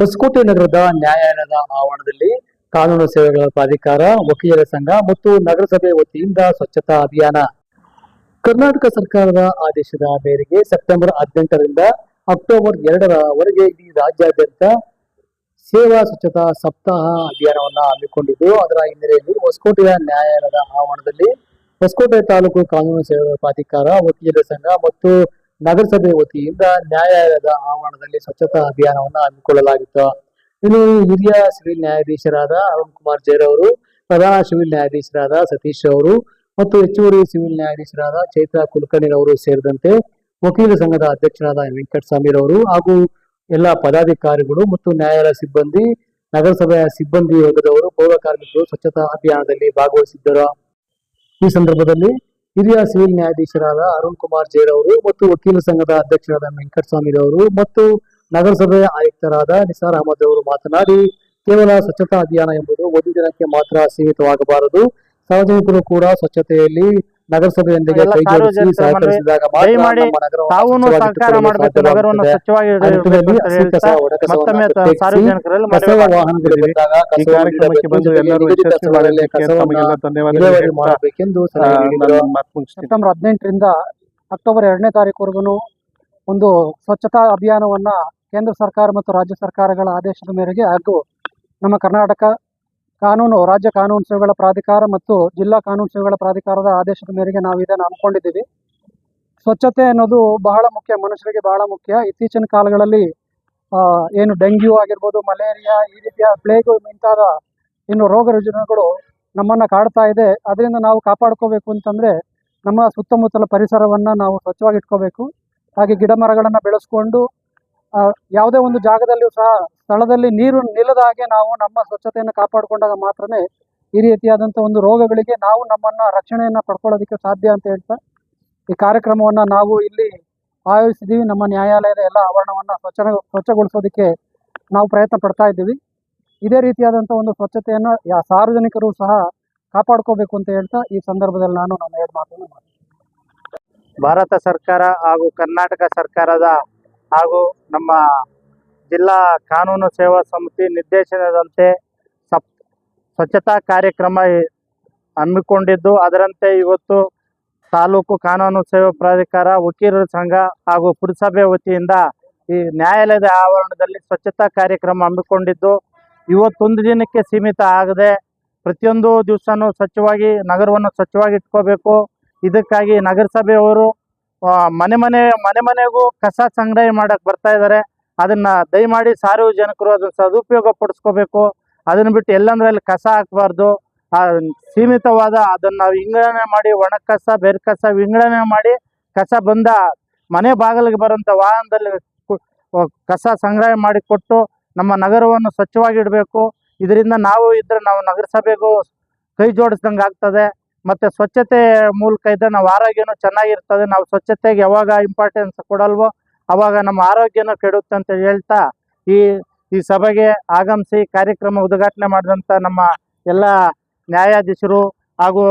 ಹೊಸಕೋಟೆ ನಗರದ ನ್ಯಾಯಾಲಯದ ಆವರಣದಲ್ಲಿ ಕಾನೂನು ಸೇವೆಗಳ ಪ್ರಾಧಿಕಾರ, ವಕೀಲರ ಸಂಘ ಮತ್ತು ನಗರಸಭೆ ವತಿಯಿಂದ ಸ್ವಚ್ಛತಾ ಅಭಿಯಾನ. ಕರ್ನಾಟಕ ಸರ್ಕಾರದ ಆದೇಶದ ಮೇರೆಗೆ ಸೆಪ್ಟೆಂಬರ್ ಹದಿನೆಂಟರಿಂದ ಅಕ್ಟೋಬರ್ ಎರಡರವರೆಗೆ ಇಡೀ ರಾಜ್ಯಾದ್ಯಂತ ಸೇವಾ ಸ್ವಚ್ಛತಾ ಸಪ್ತಾಹ ಅಭಿಯಾನವನ್ನ ಹಮ್ಮಿಕೊಂಡಿದ್ದು, ಅದರ ಹಿನ್ನೆಲೆಯಲ್ಲಿ ಹೊಸಕೋಟೆಯ ನ್ಯಾಯಾಲಯದ ಆವರಣದಲ್ಲಿ ಹೊಸಕೋಟೆ ತಾಲೂಕು ಕಾನೂನು ಸೇವೆಗಳ ಪ್ರಾಧಿಕಾರ, ವಕೀಲರ ಸಂಘ ಮತ್ತು ನಗರಸಭೆ ವತಿಯಿಂದ ನ್ಯಾಯಾಲಯದ ಆವರಣದಲ್ಲಿ ಸ್ವಚ್ಛತಾ ಅಭಿಯಾನವನ್ನು ಹಮ್ಮಿಕೊಳ್ಳಲಾಗಿತ್ತು. ಇನ್ನು ಹಿರಿಯ ಸಿವಿಲ್ ನ್ಯಾಯಾಧೀಶರಾದ ಅರುಣ್ ಕುಮಾರ್ ಜೈರ್ ಅವರು, ಪ್ರಧಾನ ಸಿವಿಲ್ ನ್ಯಾಯಾಧೀಶರಾದ ಸತೀಶ್ ಅವರು ಮತ್ತು ಹೆಚ್ಚುವರಿ ಸಿವಿಲ್ ನ್ಯಾಯಾಧೀಶರಾದ ಚೈತ್ರ ಕುಲಕರ್ಣಿ ಅವರು ಸೇರಿದಂತೆ ವಕೀಲ ಸಂಘದ ಅಧ್ಯಕ್ಷರಾದ ವೆಂಕಟಸ್ವಾಮಿ ಅವರು ಹಾಗೂ ಎಲ್ಲ ಪದಾಧಿಕಾರಿಗಳು ಮತ್ತು ನ್ಯಾಯಾಲಯ ಸಿಬ್ಬಂದಿ, ನಗರಸಭೆಯ ಸಿಬ್ಬಂದಿ ವರ್ಗದವರು, ಪೌರ ಕಾರ್ಮಿಕರು ಸ್ವಚ್ಛತಾ ಅಭಿಯಾನದಲ್ಲಿ ಭಾಗವಹಿಸಿದ್ದರು. ಈ ಸಂದರ್ಭದಲ್ಲಿ ಹಿರಿಯ ಸಿವಿಲ್ ನ್ಯಾಯಾಧೀಶರಾದ ಅರುಣ್ ಕುಮಾರ್ ಜೈರ್ ಅವರು ಮತ್ತು ವಕೀಲ ಸಂಘದ ಅಧ್ಯಕ್ಷರಾದ ವೆಂಕಟಸ್ವಾಮಿ ಅವರು ಮತ್ತು ನಗರಸಭೆಯ ಆಯುಕ್ತರಾದ ನಿಸಾರ್ ಅಹಮದ್ ಅವರು ಮಾತನಾಡಿ, ಕೇವಲ ಸ್ವಚ್ಛತಾ ಅಭಿಯಾನ ಎಂಬುದು ಒಂದು ದಿನಕ್ಕೆ ಮಾತ್ರ ಸೀಮಿತವಾಗಬಾರದು. ಸಾರ್ವಜನಿಕರು ಕೂಡ ಸ್ವಚ್ಛತೆಯಲ್ಲಿ ನಗರಸಭೆಯೊಂದಿಗೆ ಸಹಕಾರ ಮಾಡಬೇಕು ನಗರವನ್ನು ಸ್ವಚ್ಛವಾಗಿ ಮತ್ತೊಮ್ಮೆ ಸಾರ್ವಜನಿಕರಲ್ಲಿ. ಸೆಪ್ಟೆಂಬರ್ ಹದಿನೆಂಟರಿಂದ ಅಕ್ಟೋಬರ್ ಎರಡನೇ ತಾರೀಕುವರೆಗೂ ಒಂದು ಸ್ವಚ್ಛತಾ ಅಭಿಯಾನವನ್ನ ಕೇಂದ್ರ ಸರ್ಕಾರ ಮತ್ತು ರಾಜ್ಯ ಸರ್ಕಾರಗಳ ಆದೇಶದ ಮೇರೆಗೆ ಹಾಗೂ ನಮ್ಮ ಕರ್ನಾಟಕ ಕಾನೂನು, ರಾಜ್ಯ ಕಾನೂನು ಸೇವೆಗಳ ಪ್ರಾಧಿಕಾರ ಮತ್ತು ಜಿಲ್ಲಾ ಕಾನೂನು ಸೇವೆಗಳ ಪ್ರಾಧಿಕಾರದ ಆದೇಶದ ಮೇರೆಗೆ ನಾವು ಇದನ್ನು ಹಮ್ಮಿಕೊಂಡಿದ್ದೀವಿ. ಸ್ವಚ್ಛತೆ ಅನ್ನೋದು ಬಹಳ ಮುಖ್ಯ, ಮನುಷ್ಯರಿಗೆ ಬಹಳ ಮುಖ್ಯ. ಇತ್ತೀಚಿನ ಕಾಲಗಳಲ್ಲಿ ಏನು ಡೆಂಗ್ಯೂ ಆಗಿರ್ಬೋದು, ಮಲೇರಿಯಾ, ಈ ರೀತಿಯ ಪ್ಲೇಗು ಮುಂತಾದ ಇನ್ನು ರೋಗ ರುಜಿನಗಳು ನಮ್ಮನ್ನು ಕಾಡ್ತಾ ಇದೆ. ಅದರಿಂದ ನಾವು ಕಾಪಾಡ್ಕೋಬೇಕು ಅಂತಂದರೆ ನಮ್ಮ ಸುತ್ತಮುತ್ತಲ ಪರಿಸರವನ್ನು ನಾವು ಸ್ವಚ್ಛವಾಗಿ ಇಟ್ಕೋಬೇಕು ಹಾಗೆ ಗಿಡ ಮರಗಳನ್ನು ಬೆಳೆಸ್ಕೊಂಡು ಯಾವುದೇ ಒಂದು ಜಾಗದಲ್ಲಿಯೂ ಸಹ ಸ್ಥಳದಲ್ಲಿ ನೀರು ನಿಲ್ಲದ ಹಾಗೆ ನಾವು ನಮ್ಮ ಸ್ವಚ್ಛತೆಯನ್ನು ಕಾಪಾಡಿಕೊಂಡಾಗ ಮಾತ್ರನೇ ಈ ರೀತಿಯಾದಂಥ ಒಂದು ರೋಗಗಳಿಗೆ ನಾವು ನಮ್ಮನ್ನು ರಕ್ಷಣೆಯನ್ನು ಪಡ್ಕೊಳ್ಳೋದಕ್ಕೆ ಸಾಧ್ಯ ಅಂತ ಹೇಳ್ತಾ, ಈ ಕಾರ್ಯಕ್ರಮವನ್ನು ನಾವು ಇಲ್ಲಿ ಆಯೋಜಿಸಿದ್ದೀವಿ ನಮ್ಮ ನ್ಯಾಯಾಲಯದ ಎಲ್ಲ ಆವರಣವನ್ನು ಸ್ವಚ್ಛ ಸ್ವಚ್ಛಗೊಳಿಸೋದಕ್ಕೆ ನಾವು ಪ್ರಯತ್ನ ಪಡ್ತಾ ಇದ್ದೀವಿ ಇದೇ ರೀತಿಯಾದಂಥ ಒಂದು ಸ್ವಚ್ಛತೆಯನ್ನು ಸಾರ್ವಜನಿಕರು ಸಹ ಕಾಪಾಡ್ಕೋಬೇಕು ಅಂತ ಹೇಳ್ತಾ ಈ ಸಂದರ್ಭದಲ್ಲಿ ನಾನು ನನ್ನ ಎರಡು ಮಾತನ್ನು. ಭಾರತ ಸರ್ಕಾರ ಹಾಗೂ ಕರ್ನಾಟಕ ಸರ್ಕಾರದ ಹಾಗೂ ನಮ್ಮ ಜಿಲ್ಲಾ ಕಾನೂನು ಸೇವಾ ಸಮಿತಿ ನಿರ್ದೇಶನದಂತೆ ಸಪ್, ಸ್ವಚ್ಛತಾ ಕಾರ್ಯಕ್ರಮ ಹಮ್ಮಿಕೊಂಡಿದ್ದು. ಅದರಂತೆ ಇವತ್ತು ತಾಲೂಕು ಕಾನೂನು ಸೇವಾ ಪ್ರಾಧಿಕಾರ, ವಕೀಲರ ಸಂಘ ಹಾಗೂ ಪುರಸಭೆ ವತಿಯಿಂದ ಈ ನ್ಯಾಯಾಲಯದ ಆವರಣದಲ್ಲಿ ಸ್ವಚ್ಛತಾ ಕಾರ್ಯಕ್ರಮ ಹಮ್ಮಿಕೊಂಡಿದ್ದು. ಇವತ್ತೊಂದು ದಿನಕ್ಕೆ ಸೀಮಿತ ಆಗದೆ ಪ್ರತಿಯೊಂದು ದಿವಸನೂ ಸ್ವಚ್ಛವಾಗಿ, ನಗರವನ್ನು ಸ್ವಚ್ಛವಾಗಿ ಇಟ್ಕೋಬೇಕು. ಇದಕ್ಕಾಗಿ ನಗರಸಭೆಯವರು ಮನೆ ಮನೆ ಮನೆ ಮನೆಗೂ ಕಸ ಸಂಗ್ರಹಣೆ ಮಾಡಕ್ ಬರ್ತಾ ಇದ್ದಾರೆ ಅದನ್ನ ದಯಮಾಡಿ ಸಾರ್ವಜನಿಕರು ಅದನ್ನ ಸದುಪಯೋಗ ಪಡಿಸ್ಕೋಬೇಕು. ಅದನ್ನ ಬಿಟ್ಟು ಎಲ್ಲಂದ್ರಲ್ಲಿ ಕಸ ಹಾಕಬಾರ್ದು. ಆ, ಸೀಮಿತವಾದ ಅದನ್ನ ವಿಂಗಡಣೆ ಮಾಡಿ ಒಣ ಕಸ ಬೇರೆ ಕಸ ವಿಂಗಡಣೆ ಮಾಡಿ ಕಸ ಬಂದ ಮನೆ ಬಾಗಿಲಿಗೆ ಬರುವಂತ ವಾಹನದಲ್ಲಿ ಕಸ ಸಂಗ್ರಹ ಮಾಡಿ ಕೊಟ್ಟು ನಮ್ಮ ನಗರವನ್ನು ಸ್ವಚ್ಛವಾಗಿ ಇಡಬೇಕು. ಇದರಿಂದ ನಾವು ಇದ್ರೆ ನಾವು ನಗರಸಭೆಗೂ ಕೈ ಜೋಡಿಸ್ದಂಗೆ ಆಗ್ತದೆ. ಮತ್ತೆ ಸ್ವಚ್ಛತೆ ಮೂಲಕ ಇದ್ರೆ ನಾವು ಆರೋಗ್ಯನೂ ಚೆನ್ನಾಗಿರ್ತದೆ. ನಾವು ಸ್ವಚ್ಛತೆಗೆ ಯಾವಾಗ ಇಂಪಾರ್ಟೆನ್ಸ್ ಕೊಡಲ್ವೋ ಅವಾಗ ನಮ್ಮ ಆರೋಗ್ಯನೂ ಕೆಡುತ್ತೆ ಅಂತ ಹೇಳ್ತಾ ಈ ಈ ಸಭೆಗೆ ಆಗಮಿಸಿ ಕಾರ್ಯಕ್ರಮ ಉದ್ಘಾಟನೆ ಮಾಡಿದಂಥ ನಮ್ಮ ಎಲ್ಲ ನ್ಯಾಯಾಧೀಶರು ಹಾಗೂ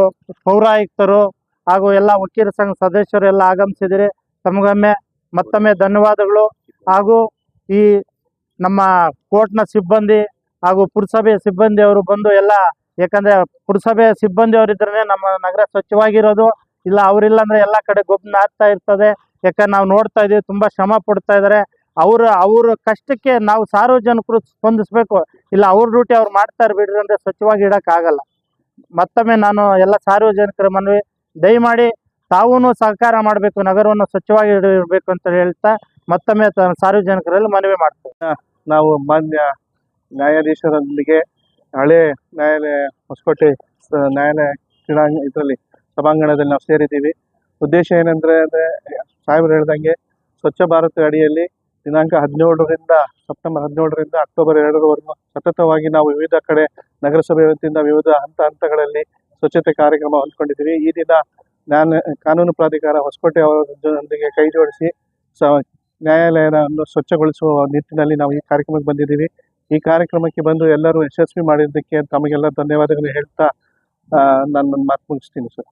ಪೌರಾಯುಕ್ತರು ಹಾಗೂ ಎಲ್ಲ ವಕೀಲ ಸಂಘ ಸದಸ್ಯರು ಎಲ್ಲ ಆಗಮಿಸಿದರೆ. ತಮಗೊಮ್ಮೆ ಮತ್ತೊಮ್ಮೆ ಧನ್ಯವಾದಗಳು. ಹಾಗೂ ಈ ನಮ್ಮ ಕೋರ್ಟ್ನ ಸಿಬ್ಬಂದಿ ಹಾಗೂ ಪುರಸಭೆಯ ಸಿಬ್ಬಂದಿಯವರು ಬಂದು ಎಲ್ಲ ಯಾಕಂದ್ರೆ ಪುರಸಭೆ ಸಿಬ್ಬಂದಿ ಅವರಿದ್ರೆ ನಮ್ಮ ನಗರ ಸ್ವಚ್ಛವಾಗಿರೋದು. ಇಲ್ಲ, ಅವರಿಲ್ಲ ಅಂದ್ರೆ ಎಲ್ಲ ಕಡೆ ಗೊಬ್ಬನ ಆಗ್ತಾ ಇರ್ತದೆ. ಯಾಕಂದ್ರೆ ನಾವು ನೋಡ್ತಾ ಇದೀವಿ ತುಂಬಾ ಶ್ರಮ ಪಡ್ತಾ ಇದ್ದಾರೆ. ಅವ್ರ ಅವ್ರ ಕಷ್ಟಕ್ಕೆ ನಾವು ಸಾರ್ವಜನಿಕರು ಸ್ಪಂದಿಸ್ಬೇಕು. ಇಲ್ಲ, ಅವ್ರ ಡ್ಯೂಟಿ ಅವ್ರು ಮಾಡ್ತಾರೆ ಬಿಡ್ರಿ ಅಂದ್ರೆ ಸ್ವಚ್ಛವಾಗಿ ಇಡಕ್ ಆಗಲ್ಲ. ಮತ್ತೊಮ್ಮೆ ನಾನು ಎಲ್ಲ ಸಾರ್ವಜನಿಕರ ಮನವಿ, ದಯಮಾಡಿ ತಾವೂ ಸಹಕಾರ ಮಾಡಬೇಕು, ನಗರವನ್ನು ಸ್ವಚ್ಛವಾಗಿ ಇಡಬೇಕು ಅಂತ ಹೇಳ್ತಾ ಮತ್ತೊಮ್ಮೆ ಸಾರ್ವಜನಿಕರಲ್ಲಿ ಮನವಿ ಮಾಡ್ತೇವೆ ನಾವು ಮಾನ್ಯ ನ್ಯಾಯಾಧೀಶರೊಂದಿಗೆ ಹಳೆ ನ್ಯಾಯಾಲಯ, ಹೊಸಕೋಟೆ ನ್ಯಾಯಾಲಯ ಕ್ರೀಡಾಂಗ ಇದರಲ್ಲಿ ಸಭಾಂಗಣದಲ್ಲಿ ನಾವು ಸೇರಿದ್ದೀವಿ. ಉದ್ದೇಶ ಏನಂದ್ರೆ ಅಂದರೆ, ಸಾಹೇಬ್ರು ಹೇಳ್ದಂಗೆ ಸ್ವಚ್ಛ ಭಾರತ ಅಡಿಯಲ್ಲಿ ದಿನಾಂಕ ಹದಿನೇಳರಿಂದ, ಸೆಪ್ಟೆಂಬರ್ ಹದಿನೇಳರಿಂದ ಅಕ್ಟೋಬರ್ ಎರಡರವರೆಗೂ ಸತತವಾಗಿ ನಾವು ವಿವಿಧ ಕಡೆ ನಗರಸಭೆ ವತಿಯಿಂದ ವಿವಿಧ ಹಂತ ಹಂತಗಳಲ್ಲಿ ಸ್ವಚ್ಛತೆ ಕಾರ್ಯಕ್ರಮ ಹೊಂದ್ಕೊಂಡಿದ್ದೀವಿ ಈ ದಿನ ನಾನು ಕಾನೂನು ಪ್ರಾಧಿಕಾರ ಹೊಸಕೋಟೆ ಅವರೊಂದಿಗೆ ಕೈ ಜೋಡಿಸಿ ಸ, ನ್ಯಾಯಾಲಯವನ್ನು ಸ್ವಚ್ಛಗೊಳಿಸುವ ನಿಟ್ಟಿನಲ್ಲಿ ನಾವು ಈ ಕಾರ್ಯಕ್ರಮಕ್ಕೆ ಬಂದಿದ್ದೀವಿ. ಈ ಕಾರ್ಯಕ್ರಮಕ್ಕೆ ಬಂದು ಎಲ್ಲರೂ ಯಶಸ್ವಿ ಮಾಡಿದ್ದಕ್ಕೆ ತಮಗೆಲ್ಲ ಧನ್ಯವಾದಗಳು ಹೇಳ್ತಾ ನಾನು ನನ್ನ ಮಾತು ಮುಗಿಸ್ತೀನಿ ಸರ್.